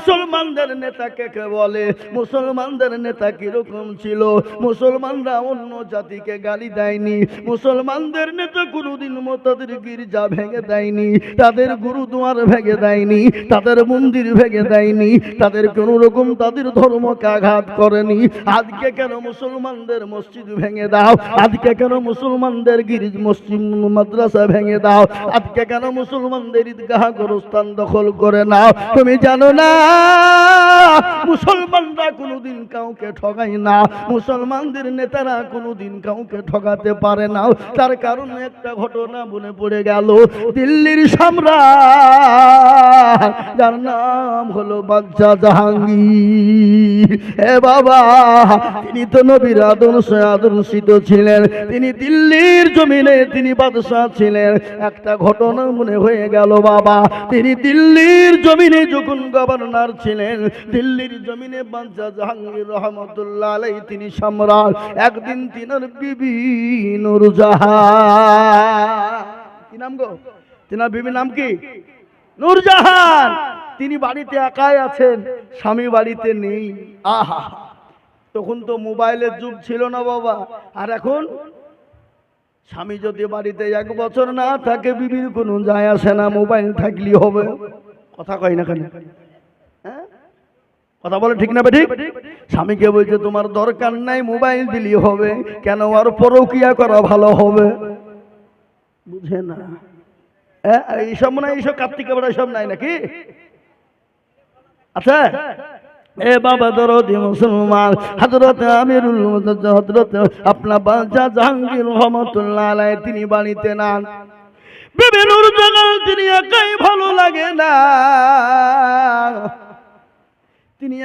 মুসলমানদের নেতা কে কে বলে? মুসলমানদের নেতা কীরকম ছিল? মুসলমানরা অন্য জাতিকে গালি দেয়নি। মুসলমানদের নেতা কোনোদিন তাদের গির্জা ভেঙে দেয়নি। তাদের গুরুদুয়ার ভেঙে দেয়নি। তাদের মন্দির ভেঙে দেয়নি। তাদের কোনো রকম তাদের ধর্মকে আঘাত করেনি। আজকে কেন মুসলমানদের মসজিদ ভেঙে দাও? আজকে কেন মুসলমানদের গিরিজ মসজিদ মাদ্রাসা ভেঙে দাও? আজকে কেন মুসলমানদের ঈদগাহ গোরস্থান দখল করে নাও? তুমি জানো না? মুসলমানরা কোনোদিন কাউকে ঠগায় না। মুসলমানদের নেতারা কোনোদিন কাউকে ঠগাতে পারে না। তার কারণে একটা ঘটনা মনে পড়ে গেল। দিল্লির সম্রাট, যার নাম হলো বাদশাহ জাহাঙ্গীর। এ বাবা, তিনি তো নবীর আদর্শ আদর্শিত ছিলেন। তিনি দিল্লির জমিনে তিনি বাদশাহ ছিলেন। একটা ঘটনা মনে হয়ে গেল বাবা, তিনি দিল্লির জমিনে যখন গভর্নর ছিলেন। দিল্লির জমিনে বাদশাহ জাহাঙ্গীর রহমতুল্লাহ আলাই তিনি সম্রাট। একদিন তিনার বিবি নুরজাহান। কি নাম গো? তিনার বিবির নাম কি? নূরজাহান। তিনি বাড়িতে একাই আছেন, স্বামী বাড়িতে নেই। আহা। তখন তো মোবাইলের যুগ ছিল না বাবা। আর এখন? স্বামী যদি বাড়িতে এক বছর না থাকে, বিবির কোনো যায় আসে না। মোবাইল থাকলেই হবে। কথা কয় না কেন? কথা বলে ঠিক না ঠিক স্বামীকে বলছে, তোমার দরকার নাই, মোবাইল দিলেই হবে। কেন আর পরকিয়া করা ভালো হবে? বুঝে না। এইসব মনে হয় এইসব কার্তিক এইসব নাই নাকি? আচ্ছা। এ বাবা দরদি মুসলমান হজরত আমিরুল হজরত আপনার জাহাঙ্গীর রহমতুল্লাহ তিনি বাড়িতে নান। বিভিন্ন তিনি একাই ভালো লাগে না।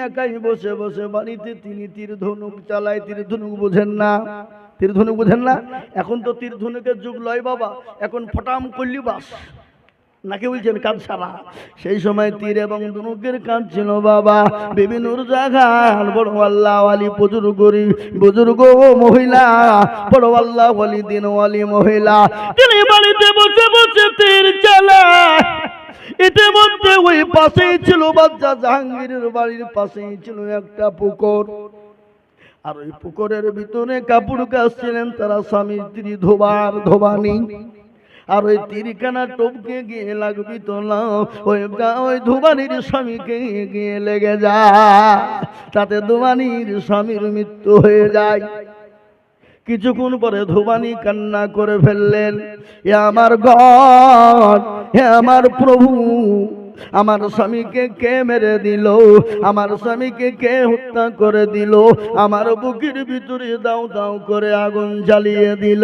একাই বসে বসে বাড়িতে তিনি তীর ধনুক চালায় তীর ধনুক বোঝেন না। তীর ধনুক বোঝেন না? এখন তো তীর ধনুকের যুগ লয় বাবা, এখন ফটাম করলি বাস। নাকি বলছেন কাজ সারা? সেই সময় তীর এবং ধনুকের কাজ ছিল বাবা। বিভিন্ন জায়গার বড় আল্লাহ আলী বুজুর্গ মহিলা, বড় আল্লাহ আলী মহিলা। তিনি বাড়িতে বসে বসে তীর চালায় ইতিমধ্যে ওই পাশেই ছিল বাচ্চা জাহাঙ্গীরের বাড়ির পাশেই ছিল একটা পুকুর। আর ওই পুকুরের ভিতরে কাপড় কাচছিলেন তারা স্বামী স্ত্রী ধোবার ধোবানি। আর ওই তিরিখানা টপকে গিয়ে লাগবি তো না, ওই ওই ধুবানির স্বামীকে গিয়ে লেগে যায় তাতে ধুবানির স্বামীর মৃত্যু হয়ে যায়। কিছুক্ষণ পরে ধুবানি কান্না করে ফেললেন, এ আমার গড হে আমার প্রভু আমার স্বামীকে কে মেরে দিল? আমার স্বামীকে কে হত্যা করে দিল? আমার বুকের ভিতরে দাও দাও করে আগুন জ্বালিয়ে দিল।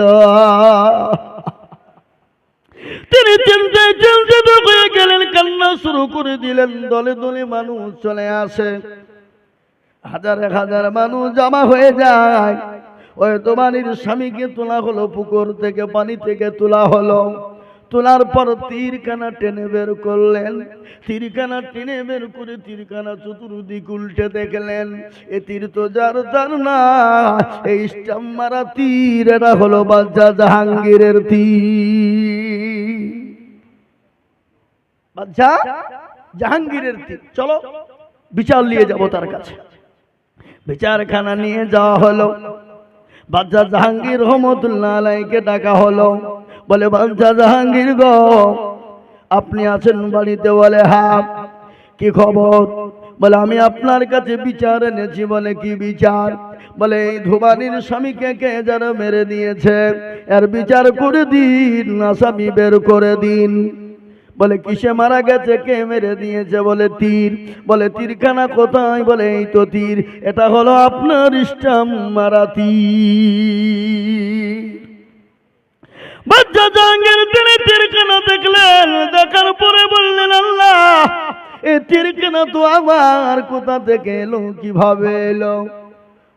তিনি চিন্তায় চিন্তিত হয়ে গেলেন, কান্না শুরু করে দিলেন। দলে দলে মানুষ চলে আসে। হাজার হাজার মানুষ জমা হয়ে যায়। ওই তোমানির স্বামীকে তোলা হলো পুকুর থেকে, পানি থেকে তোলা হলো। তোলার পর তীরখানা টেনে বের করলেন। তীরখানা টেনে বের করে তীরখানা চতুর্দিক উল্টে দেখলেন, এ তীর তো যার তার না, এই মারা তীর এটা হলো বাচ্চা জাহাঙ্গীরের তীর। বাচ্চা জাহাঙ্গীরের তীর। চলো, বিচার নিয়ে যাব তার কাছে। বিচারখানা নিয়ে যাওয়া হলো। বাদশাহ জাহাঙ্গীর রহমতুল্লাহ আলাইকে ডাকা হলো। বলে বাদশাহ জাহাঙ্গীর গ, আপনি আছেন বাড়িতে বলে হ্যাঁ কি খবর? বলে, আমি আপনার কাছে বিচার এনেছি, বলে, কি বিচার? বলে, এই ধুবানির স্বামীকে কে যেন মেরে দিয়েছে? এর বিচার করে দিন, আসামি বের করে দিন। বলে, কিসে মারা গেছে, কে মেরে দিয়েছে? বলে, তীর। বলে, তীরখানা কোথায়? বলে, এই তো তীর, এটা হলো আপনার ইস্টাম মারা তীর। বাচ্চা জাহাঙ্গীর তিনি তীরখানা দেখলেন, দেখার পরে বললেন, আল্লাহ, এ তীরখানা তো আমার। কোথা থেকে এলো, কীভাবে এলো?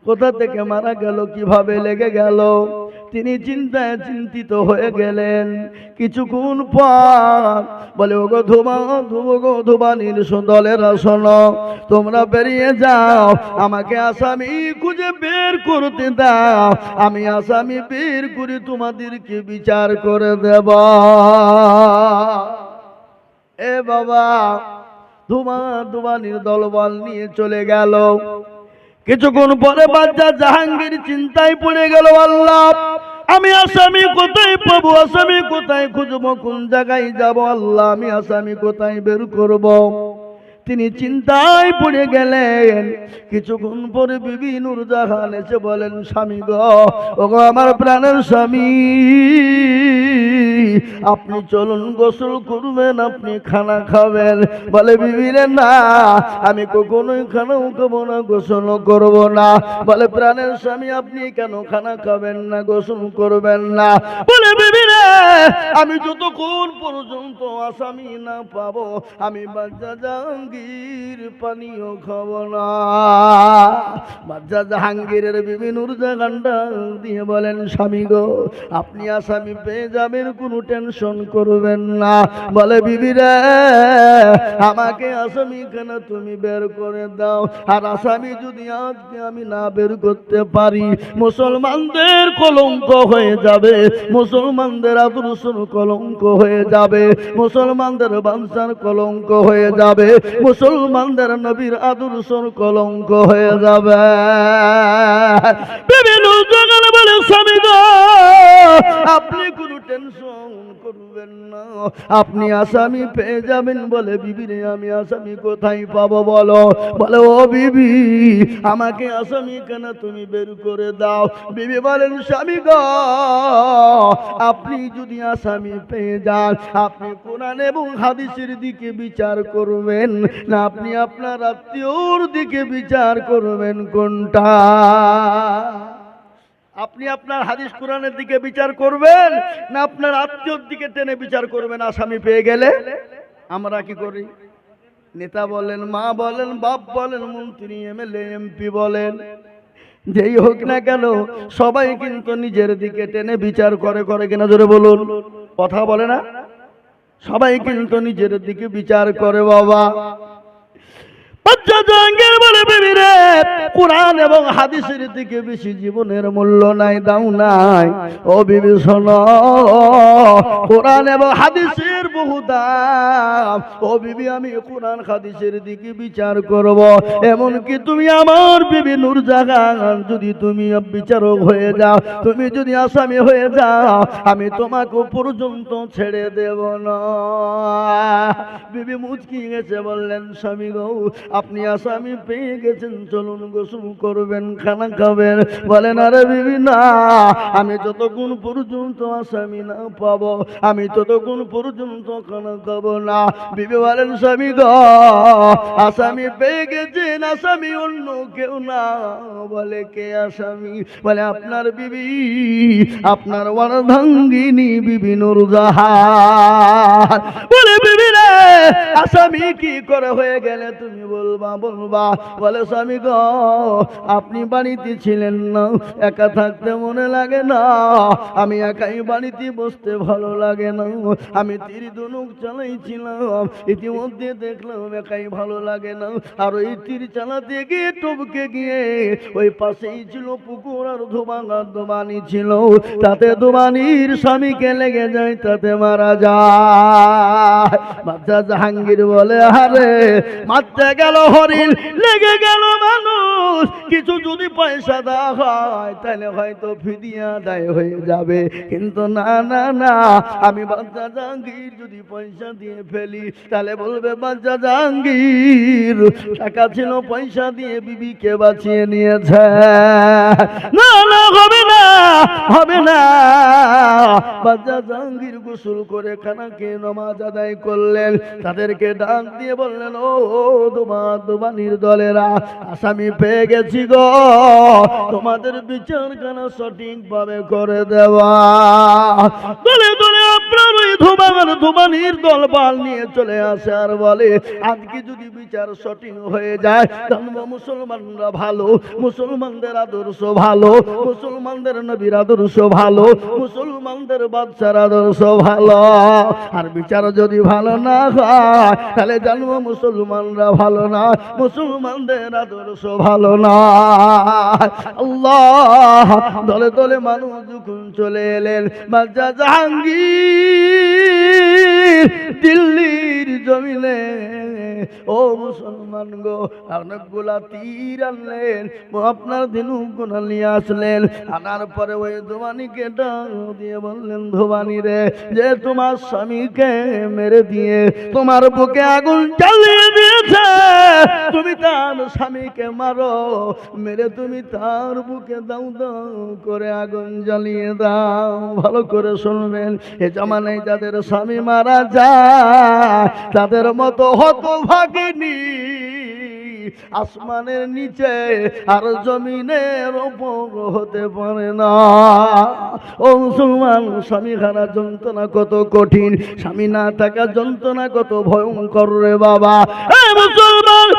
কোথা থেকে মারা গেল, কীভাবে লেগে গেল? তিনি চিন্তায় চিন্তিত হয়ে গেলেন। কিছুক্ষণ পর বলে, ওগো ধুমা ধুব গো ধুবানির দলের শোনো তোমরা বেরিয়ে যাও, আমাকে আসামি খুঁজে বের করতে দাও। আমি আসামি বের করে তোমাদেরকে বিচার করে দেব। এ বাবা ধুমা ধুমানির দলবল নিয়ে চলে গেল। কিছুক্ষণ পরে বাচ্চা জাহাঙ্গীর চিন্তায় পড়ে গেল, আল্লাহ, আমি আসামি কোথায় পাবো, আসামি কোথায় খুঁজবো, কোন জায়গায় যাব, আল্লাহ, আমি আসামি কোথায় বের করব। তিনি চিন্তায় পড়ে গেলেন কিছুক্ষণ পরে বিবি নুরজাহান এসে বলেন, স্বামী গো ও আমার প্রাণের স্বামী আপনি চলুন গোসল করবেন, আপনি খানা খাবেন। বলে বিবিরে না, আমি কখনোই খানাও খাব না, গোসল করব না। বলে, প্রাণের স্বামী, আপনি কেন খানা খাবেন না, গোসল করবেন না? বলে বিবিরে আমি যতক্ষণ পর্যন্ত আসামি না পাবো, আমি বাচ্চা জাহাঙ্গীর পানীয় খাব না। বাচ্চা জাহাঙ্গীরের বিভিন্ন জাগানটা দিয়ে বলেন, স্বামী গো, আপনি আসামি পেয়ে যাবেন, কোনো টেনশন করবেন না। বলে বিবিরে আমাকে আসামি কেন তুমি বের করে দাও? আর আসামি যদি আজকে আমি না বের করতে পারি, মুসলমানদের কলঙ্ক হয়ে যাবে, মুসলমানদের আদর্শন কলঙ্ক হয়ে যাবে, মুসলমানদের বাঞ্চার কলঙ্ক হয়ে যাবে, মুসলমানদের নবীর আদর্শন কলঙ্ক হয়ে যাবে। বিভিন্ন জগৎ বলে, স্বামী টেনশন করবেন না। আপনি আসামি পেয়ে যাবেন বলে বিবিরে, আমি আসামি কোথায় পাবো বলো? বলে, ও বিবি, আমাকে আসামি কেন তুমি বের করে দাও? বিবি বলেন, স্বামী গো, আপনি যদি আসামি পেয়ে যান, আপনি কোরআন এবং হাদিসের দিকে বিচার করবেন না, আপনি আপনার আত্মীয়র দিকে বিচার করবেন কোনটা? আপনি আপনার হাদিস কোরআনের দিকে বিচার করবেন না আপনার আত্মীয়র দিকে টেনে বিচার করবেন, আসামি পেয়ে গেলে? আমরা কি করি? নেতা বলেন, মা বলেন, বাপ বলেন, মন্ত্রী এমএলএ এমপি বলেন। যেই হোক না কেন, সবাই কিন্তু নিজের দিকে টেনে বিচার করে করে কিনা ধরে বলুন। কথা বলে না? সবাই কিন্তু নিজের দিকে বিচার করে, বাবা বাচ্চা জাহাঙ্গীর বলে বেবি রে কোরআন এবং হাদিসের দিকে বেশি জীবনের মূল্য নাই দাও নাই। ও কোরআন এবং হাদিসের ও বিবি, আমি কোরআন হাদিসের দিকে বিচার করব। এমন তুমি আমার বিবি জাগান, যদি তুমি বিচারক হয়ে যাও, তুমি যদি আসামি হয়ে যাও, আমি তোমাকে পর্যন্ত ছেড়ে দেব না। বিবি মুচকি গেছে, বললেন, স্বামী গৌ, আপনি আসামি পেয়ে গেছেন, চলুন গোসল করবেন, খানা খাবেন। বলেন, আরে বিবি, না, আমি যতক্ষণ পর্যন্ত আসামি না পাবো, আমি ততক্ষণ পর্যন্ত খানা খাব না। বিবি বলেন, স্বামী গ, আসামি পেয়ে গেছেন, আসামি অন্য কেউ না। বলে, কে আসামি? বলে, আপনার বিবি, আপনার অর্ধাঙ্গিনী বিবি নুরজাহান। বলে, বিবি রে, আসামি কি করে হয়ে গেলে তুমি বলবা বলবা? বলে, স্বামী গ, আপনি বাড়িতে ছিলেন না, একা থাকতে মনে লাগে না। আমি একাই বাড়িতে বসতে ভালো লাগে না। আমি তীর ধনুক চালাইছিলাম, ইতিমধ্যে দেখলাম একাই ভালো লাগে না। আর ওই তীর চালাতে গিয়ে টপকে গিয়ে ওই পাশেই ছিল পুকুর আর ধোবাঙা দোবানি ছিল। তাতে দোবানির স্বামীকে লেগে যায়, তাতে মারা যায়। বাচ্চা জাহাঙ্গীর বলে, আরে, মারতে গেল হরিণ, লেগে গেল মানুষ। কিছু যদি পয়সা দেওয়া হয়, তাহলে হয়তো ফিরিয়া দায় হয়ে যাবে। কিন্তু না না না, আমি বাচ্চা জাহাঙ্গীর যদি পয়সা দিয়ে ফেলি, তাহলে বলবে বাচ্চা জাহাঙ্গীর, টাকা ছিল, পয়সা দিয়ে বিবিকে বাঁচিয়ে নিয়েছে। না না, হবে হবে না। বাচ্চা জাহাঙ্গীর গোসল করে খানাকে নমাজ আদায় করলেন। তাদেরকে ডাক দিয়ে বললেন, ও তোমার দোমানির দলেরা, আসামি পেয়ে গেছি গো। তোমাদের বিচার কেন সঠিক ভাবে করে দেওয়া। দলে দলে ওই ধোমার ধোমানির দল পাল নিয়ে চলে আসে আর বলে, আজকে যদি বিচার সঠিক হয়ে যায়, তাহলে মুসলমানরা ভালো, মুসলমানদের আদর্শ ভালো, মুসলমানদের নবীর আদর্শ ভালো, মুসলমানদের বাচ্চার আদর্শ ভালো। আর বিচার যদি ভালো না হয়, তাহলে জানব মুসলমানরা ভালো না, মুসলমানদের আদর্শ ভালো না। আল্লাহ দলে দলে মানুষ যখন চলে এলেন বাচ্চা জাহাঙ্গীর দিল্লির জমিনে। ও মুসলমান গো অনেকগুলা তীর আনলেন আপনার দিনু গোনা নিয়ে আসলেন। আনার পরে ওই ধোবানিকে ডাক দিয়ে বললেন, ধোবানি রে, যে তোমার স্বামীকে মেরে দিয়ে তোমার বুকে আগুন জ্বালিয়ে দিয়েছে। তুমি তার স্বামীকে মারো, মেরে তুমি তার বুকে দাও দাও করে আগুন জ্বালিয়ে দাও। ভালো করে শুনবেন, এ জামানায় যাদের স্বামী মারা যায়, তাদের মতো হতভাগিনী আসমানের নিচে আর জমিনের ওপর হতে পারে না। ও মুসলমান, স্বামী হারা যন্ত্রণা কত কঠিন। স্বামী না থাকা যন্ত্রণা কত ভয়ঙ্কর রে বাবা। মুসলমান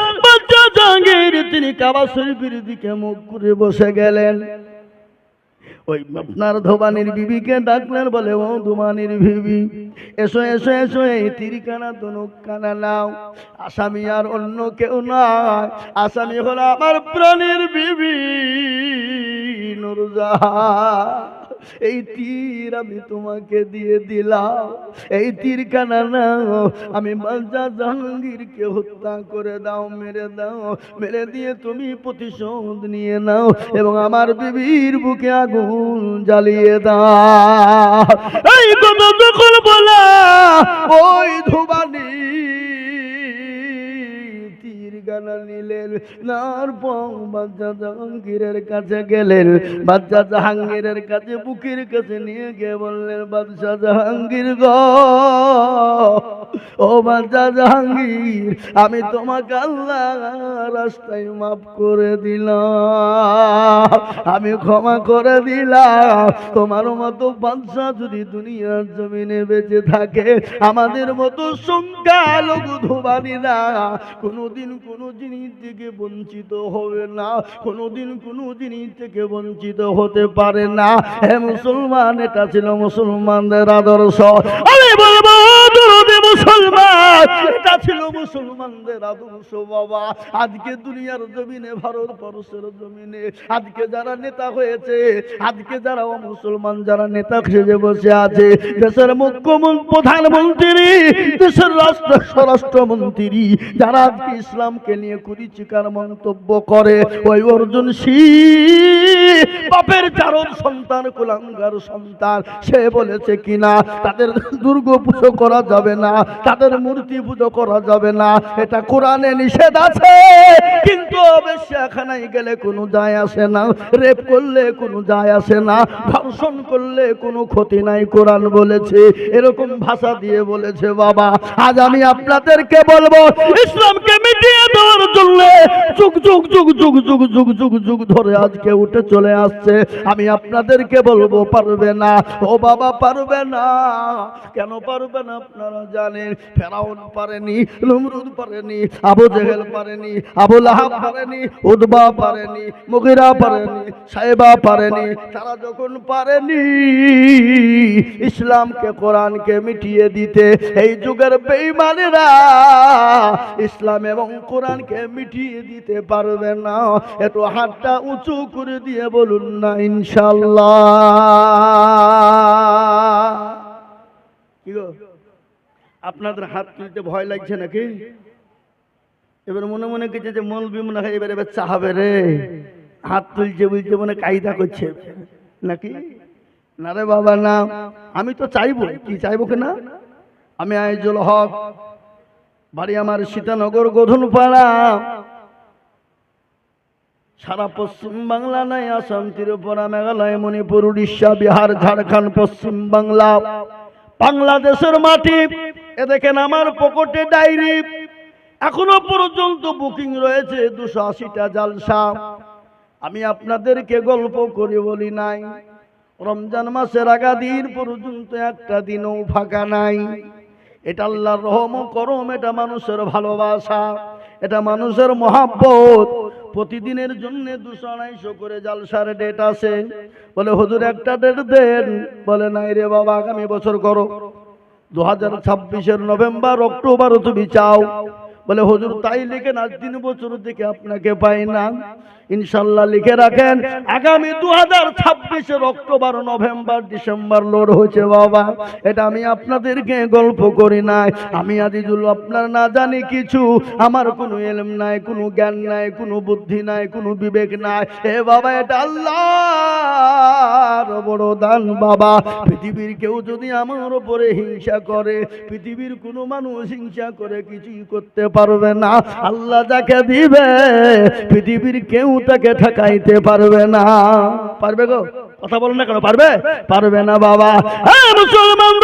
তিনি কাবা শরীফের দিকে মুখ করে বসে গেলেন। ওই আপনার ধোবানির বিবিকে ডাকলেন বলে, ও ধোবানির বিবি, এসো এসো এসো, এই তিরিকানা তনুক কানা নাও। আসামি আর অন্য কেউ নয় আসামি হলো আমার প্রাণের বিবি নুরজাহান। এই তীর আমি তোমাকে দিয়ে দিলাম। এই তীর কানা নাও। আমি বাজা জাহাঙ্গীরকে হত্যা করে দাও, মেরে দাও। মেরে দিয়ে তুমি প্রতিশোধ নিয়ে নাও এবং আমার বিবির বুকে আগুন জ্বালিয়ে দাও। এই কথা যখন বলা, ওই ধুবানি গানা নিলেন। নার বাচ্চা জাহাঙ্গীরের কাছে গেলেন। বাচ্চা জাহাঙ্গীরের কাছে বুকের কাছে নিয়ে গিয়ে বললেন বাদশাহ জাহাঙ্গীর গ, ও বাচ্চা জাহাঙ্গীর, আমি তোমাকে আল্লাহ রাস্তায় মাফ করে দিলাম। আমি ক্ষমা করে দিলাম। তোমার মতো বাদশাহ যদি দুনিয়ার জমিনে বেঁচে থাকে, আমাদের মতো সংখ্যালঘু ধোবানি না কোনোদিন কোনো জিনিস থেকে বঞ্চিত হবে না কোনোদিন কোনো জিনিস থেকে বঞ্চিত হতে পারে না হে মুসলমান এটা ছিল মুসলমানদের আদর্শ আমি বলব মুসলমান। এটা ছিল মুসলমানদের আদর্শ বাবা। আজকে দুনিয়ার জমিনে জমিনে, আজকে যারা নেতা হয়েছে, আজকে যারা মুসলমান যারা নেতা সেজে বসে আছে, দেশের মুখ্যমন্ত্রী, প্রধানমন্ত্রী, দেশের রাষ্ট্র, স্বরাষ্ট্রমন্ত্রী, যারা আজকে ইসলামকে নিয়ে কুরিচিকার মন্তব্য করে, ওই অর্জুন বাপের চারণ সন্তান, কুলাঙ্গার সন্তান, সে বলেছে কিনা, তাদের দুর্গ পুজো করা যাবে না তাদের মূর্তি পুজো করা যাবে না। এটা কোরআনে নিষেধ আছে। কিন্তু অবশ্যখানায় গেলে কোনো যায় আসে না। রেপ করলে কোনো যায় আসে না। ধর্ষণ করলে কোনো ক্ষতি নাই, কোরআন বলেছে। এরকম ভাষা দিয়ে বলেছে বাবা। আজ আমি আপনাদেরকে বলব, ইসলামকে মিটিয়ে দেওয়ার জন্য যুগ যুগ যুগ যুগ যুগ যুগ যুগ যুগ ধরে আজকে উঠে চলে আসছে। আমি আপনাদেরকে বলব, পারবে না। ও বাবা, পারবে না। কেন পারবে না আপনারা জানেন? ফেরাউন পারেনি, নমরুদ পারেনি, আবু জেহেল পারেনি আবু লাহাব পারেনি উদ্বা পারেনি, মুগিরা পারেনি, সাহেবা পারেনি, তারা যখন পারেনি, ইসলামকে, কোরআনকে মিটিয়ে দিতে এই যুগের বেঈমানেরা ইসলাম এবং কোরআনকে মিটিয়ে দিতে পারবে না। একটু হাতটা উঁচু করে দিয়ে বলুন না ইনশাল্লাহ আপনাদের হাত তুলতে ভয় লাগছে নাকি? এবার মনে মনে কিছু যে মলবি মনে হয়, এবার এবার চাহাবে রে। হাত তুলছে বুঝছে, মনে কায়দা করছে। নাকি? না রে বাবা, না। আমি তো চাইব। কি চাইব কিনা আমি আইজুল হক, বাড়ি আমার সীতানগর গোধনপাড়া। সারা পশ্চিম বাংলা নাই, আসাম, ত্রিপুরা, মেঘালয়, মণিপুর, উড়িষ্যা, বিহার, ঝাড়খণ্ড, পশ্চিম বাংলা। বাংলাদেশের মাটি, এ দেখেন আমার পকেটে ডায়েরি। এখনও পর্যন্ত বুকিং রয়েছে দুশো আশিটা জালসা। আমি আপনাদেরকে গল্প করে বলি নাই। রমজান মাসের আগাদিন পর্যন্ত একটা দিনও ফাঁকা নাই। এটা আল্লাহর রহম করম, এটা মানুষের ভালোবাসা, এটা মানুষের মহাব্বত। প্রতিদিনের জন্য দুশো আড়াইশো করে জালসার ডেট আছে। বলে, হুজুর, একটা ডেট দেন। বলে, নাই রে বাবা, আগামী বছর করো। দু হাজার ছাব্বিশের নভেম্বর, অক্টোবর তুমি চাও। বলে, হুজুর, তাই লিখে না তিন বছর থেকে আপনাকে পাই না। ইনশাল্লাহ লিখে রাখেন, আগামী দু হাজার ছাব্বিশের অক্টোবর, নভেম্বর, ডিসেম্বর লোড হয়েছে বাবা। এটা আমি আপনাদেরকে গল্প করি নাই। আমি আজিজুল, আপনার না জানি কিছু। আমার কোনো এলম নাই, কোনো জ্ঞান নাই, কোনো বুদ্ধি নাই, কোনো বিবেক নাই। এ বাবা, এটা আল্লাহ বড় দান বাবা। পৃথিবীর কেউ যদি আমার উপরে হিংসা করে, পৃথিবীর কোনো মানুষ হিংসা করে কিছুই করতে পারবে না। আল্লাহ যাকে দিবে, পৃথিবীর কেউ তাকে ঠকাইতে পারবে না। পারবে গো? কথা বলেন না কেন? পারবে? পারবে না বাবা। মুসলমান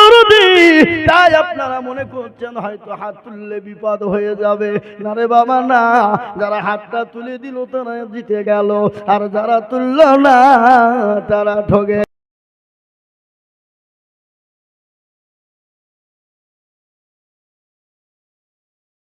তাই আপনারা মনে করছেন হয়তো হাত তুললে বিপদ হয়ে যাবে। না রে বাবা, না। যারা হাতটা তুলে দিল, তারা জিতে গেল। আর যারা তুললো না, তারা ঠগে